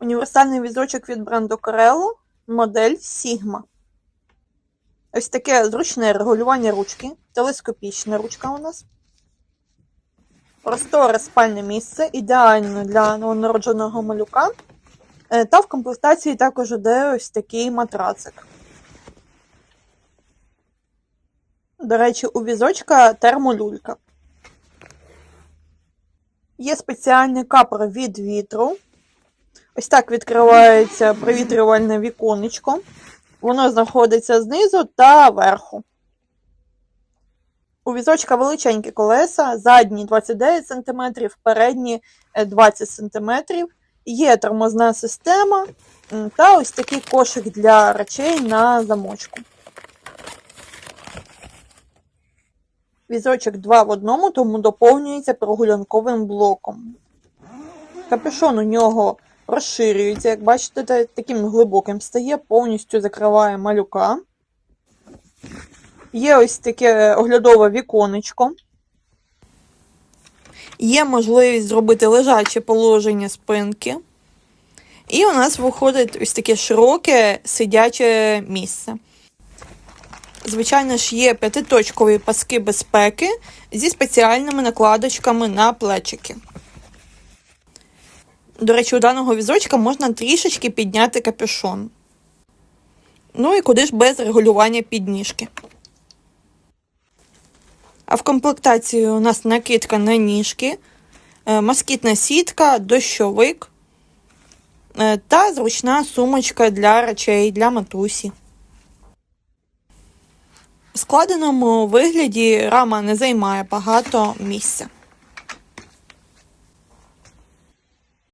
Універсальний візочок від бренду Corello, модель Sigma. Ось таке зручне регулювання ручки, телескопічна ручка у нас. Просторе спальне місце, ідеально для новонародженого малюка. Е, Та в комплектації також іде ось такий матрацик. До речі, у візочка термолюлька. Є спеціальний капор від вітру. Ось так відкривається провітрювальне віконечко. Воно знаходиться знизу та верху. У візочка величенькі колеса, задні 29 см, передні е, 20 см. Є тормозна система та ось такий кошик для речей на замочку. Візочок 2 в одному, тому доповнюється прогулянковим блоком. Капюшон у нього розширюється, як бачите, таким глибоким стає, повністю закриває малюка. Є ось таке оглядове віконечко. Є можливість зробити лежаче положення спинки. І у нас виходить ось таке широке сидяче місце. Звичайно ж, є п'ятиточкові паски безпеки зі спеціальними накладочками на плечики. До речі, у даного візочка можна трішечки підняти капюшон. Ну і куди ж без регулювання підніжки. А в комплектації у нас накидка на ніжки, е, москітна сітка, дощовик е, та зручна сумочка для речей для матусі. У складеному вигляді рама не займає багато місця.